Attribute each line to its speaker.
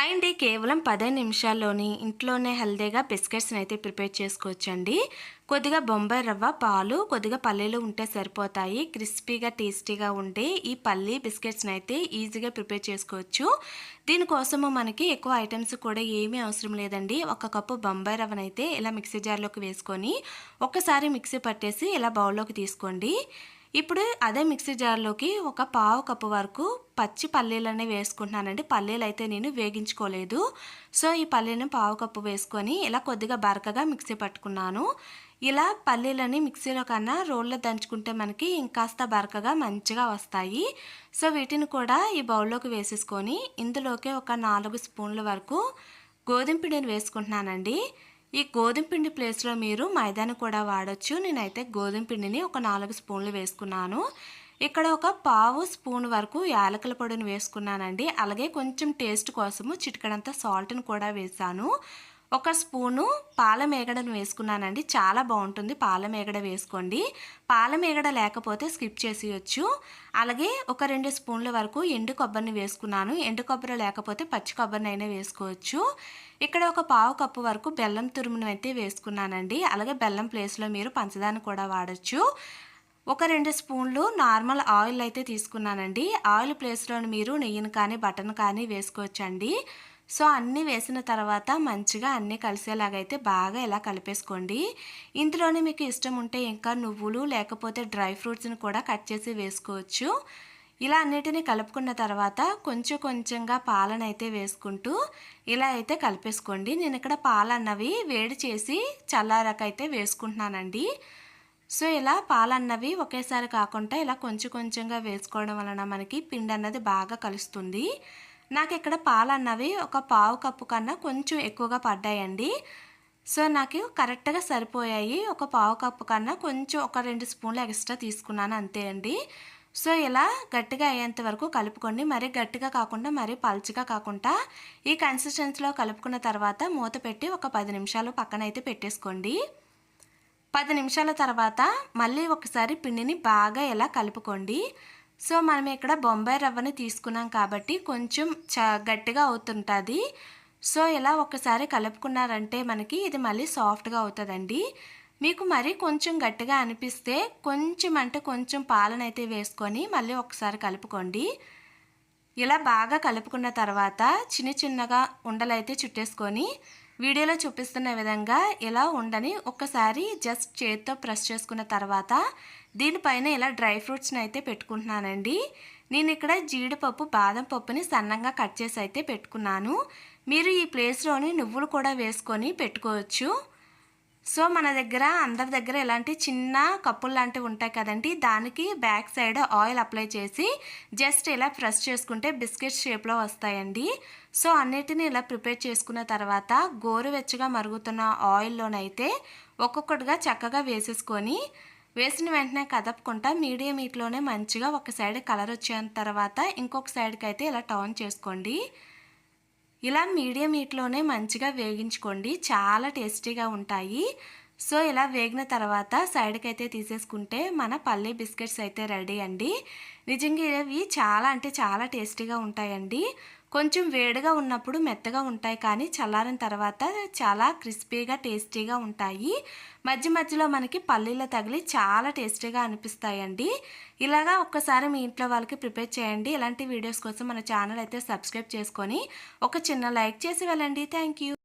Speaker 1: Hi అండి కేవలం పదిహేను నిమిషాల్లోని ఇంట్లోనే హెల్దీగా బిస్కెట్స్ని అయితే ప్రిపేర్ చేసుకోవచ్చండి. కొద్దిగా బొంబాయి రవ్వ పాలు కొద్దిగా పల్లీలు ఉంటే సరిపోతాయి. క్రిస్పీగా టేస్టీగా ఉండే ఈ పల్లీ బిస్కెట్స్ని అయితే ఈజీగా ప్రిపేర్ చేసుకోవచ్చు. దీనికోసము మనకి ఎక్కువ ఐటమ్స్ కూడా ఏమీ అవసరం లేదండి. ఒక కప్పు బొంబాయి రవ్వనైతే ఇలా మిక్సీ జార్లోకి వేసుకొని ఒక్కసారి మిక్సీ పట్టేసి ఇలా బౌల్లోకి తీసుకోండి. ఇప్పుడు అదే మిక్సీ జార్లోకి ఒక పావు కప్పు వరకు పచ్చి పల్లీలనే వేసుకుంటున్నానండి. పల్లీలు అయితే నేను వేగించుకోలేదు. సో ఈ పల్లీలను పావు కప్పు వేసుకొని ఇలా కొద్దిగా బరకగా మిక్సీ పట్టుకున్నాను. ఇలా పల్లీలని మిక్సీలో కన్నా రోల్లో దంచుకుంటే మనకి ఇంకాస్త బరకగా మంచిగా వస్తాయి. సో వీటిని కూడా ఈ బౌల్లోకి వేసేసుకొని ఇందులోకి ఒక నాలుగు స్పూన్ల వరకు గోధుమ పిండిని వేసుకుంటున్నానండి. ఈ గోధుమ పిండి ప్లేస్లో మీరు మైదాని కూడా వాడచ్చు. నేనైతే గోధుమ పిండిని ఒక నాలుగు స్పూన్లు వేసుకున్నాను. ఇక్కడ ఒక పావు స్పూన్ వరకు యాలకుల పొడిని వేసుకున్నానండి. అలాగే కొంచెం టేస్ట్ కోసము చిటికడంత సాల్ట్ని కూడా వేసాను. ఒక స్పూను పాల మేగడను వేసుకున్నానండి. చాలా బాగుంటుంది పాల మేగడ వేసుకోండి. పాల మేగడ లేకపోతే స్కిప్ చేసేయచ్చు. అలాగే ఒక రెండు స్పూన్ల వరకు ఎండు కొబ్బరిని వేసుకున్నాను. ఎండు కొబ్బరి లేకపోతే పచ్చి కొబ్బరినైనా వేసుకోవచ్చు. ఇక్కడ ఒక పావు కప్పు వరకు బెల్లం తురుమును అయితే వేసుకున్నానండి. అలాగే బెల్లం ప్లేస్లో మీరు పంచదాన్ని కూడా వాడచ్చు. ఒక రెండు స్పూన్లు నార్మల్ ఆయిల్ అయితే తీసుకున్నానండి. ఆయిల్ ప్లేస్లో మీరు నెయ్యిని కానీ బటన్ కానీ వేసుకోవచ్చండి. సో అన్నీ వేసిన తర్వాత మంచిగా అన్నీ కలిసేలాగైతే బాగా ఇలా కలిపేసుకోండి. ఇందులోనే మీకు ఇష్టం ఉంటే ఇంకా నువ్వులు లేకపోతే డ్రై ఫ్రూట్స్ని కూడా కట్ చేసి వేసుకోవచ్చు. ఇలా అన్నిటిని కలుపుకున్న తర్వాత కొంచెం కొంచెంగా పాలను అయితే వేసుకుంటూ ఇలా అయితే కలిపేసుకోండి. నేను ఇక్కడ పాలన్నవి వేడి చేసి చల్లారకైతే వేసుకుంటున్నానండి. సో ఇలా పాలన్నవి ఒకేసారి కాకుండా ఇలా కొంచెం కొంచెంగా వేసుకోవడం వలన మనకి పిండి అన్నది బాగా కలుస్తుంది. నాకు ఇక్కడ పాలు అన్నవి ఒక పావు కప్పు కన్నా కొంచెం ఎక్కువగా పడ్డాయండి. సో నాకు కరెక్ట్గా సరిపోయాయి. ఒక పావు కప్పు కన్నా కొంచెం ఒక రెండు స్పూన్లు ఎక్స్ట్రా తీసుకున్నాను అంతే అండి. సో ఇలా గట్టిగా అయ్యేంత వరకు కలుపుకోండి. మరీ గట్టిగా కాకుండా మరీ పల్చగా కాకుండా ఈ కన్సిస్టెన్సీలో కలుపుకున్న తర్వాత మూత పెట్టి ఒక పది నిమిషాలు పక్కన అయితే పెట్టేసుకోండి. పది నిమిషాల తర్వాత మళ్ళీ ఒకసారి పిండిని బాగా ఇలా కలుపుకోండి. సో మనం ఇక్కడ బొంబాయి రవ్వని తీసుకున్నాం కాబట్టి కొంచెం చ గట్టిగా అవుతుంటుంది. సో ఇలా ఒకసారి కలుపుకున్నారంటే మనకి ఇది మళ్ళీ సాఫ్ట్గా అవుతుందండి. మీకు మరీ కొంచెం గట్టిగా అనిపిస్తే కొంచెం అంటే కొంచెం పాలనైతే వేసుకొని మళ్ళీ ఒకసారి కలుపుకోండి. ఇలా బాగా కలుపుకున్న తర్వాత చిన్న చిన్నగా ఉండలైతే చుట్టేసుకొని వీడియోలో చూపిస్తున్న విధంగా ఇలా ఉండని ఒక్కసారి జస్ట్ చేతితో ప్రెస్ చేసుకున్న తర్వాత దీనిపైన ఇలా డ్రై ఫ్రూట్స్ని అయితే పెట్టుకుంటున్నానండి. నేను ఇక్కడ జీడిపప్పు బాదం పప్పుని సన్నంగా కట్ చేసి అయితే పెట్టుకున్నాను. మీరు ఈ ప్లేస్లోని నువ్వులు కూడా వేసుకొని పెట్టుకోవచ్చు. సో మన దగ్గర అందరి దగ్గర ఇలాంటి చిన్న కప్పులు లాంటివి ఉంటాయి కదండి దానికి బ్యాక్ సైడ్ ఆయిల్ అప్లై చేసి జస్ట్ ఇలా ప్రెస్ చేసుకుంటే బిస్కెట్ షేప్లో వస్తాయండి. సో అన్నిటిని ఇలా ప్రిపేర్ చేసుకున్న తర్వాత గోరువెచ్చగా మరుగుతున్న ఆయిల్లోనైతే ఒక్కొక్కటిగా చక్కగా వేసేసుకొని వేసిన వెంటనే కదపకుండా మీడియం హీట్లోనే మంచిగా ఒక సైడ్ కలర్ వచ్చిన తర్వాత ఇంకొక సైడ్కి అయితే ఇలా టర్న్ చేసుకోండి. ఇలా మీడియం హీట్లోనే మంచిగా వేగించుకోండి. చాలా టేస్టీగా ఉంటాయి. సో ఇలా వేగిన తర్వాత సైడ్కి అయితే తీసేసుకుంటే మన పల్లీ బిస్కెట్స్ అయితే రెడీ అండి. నిజంగా ఇవి చాలా అంటే చాలా టేస్టీగా ఉంటాయండి. కొంచెం వేడిగా ఉన్నప్పుడు మెత్తగా ఉంటాయి కానీ చల్లారిన తర్వాత చాలా క్రిస్పీగా టేస్టీగా ఉంటాయి. మధ్య మధ్యలో మనకి పల్లీలో తగిలి చాలా టేస్టీగా అనిపిస్తాయండి. ఇలాగా ఒక్కసారి మీ ఇంట్లో వాళ్ళకి ప్రిపేర్ చేయండి. ఇలాంటి వీడియోస్ కోసం మన ఛానల్ అయితే సబ్స్క్రైబ్ చేసుకొని ఒక చిన్న లైక్ చేసి వెళ్ళండి. థ్యాంక్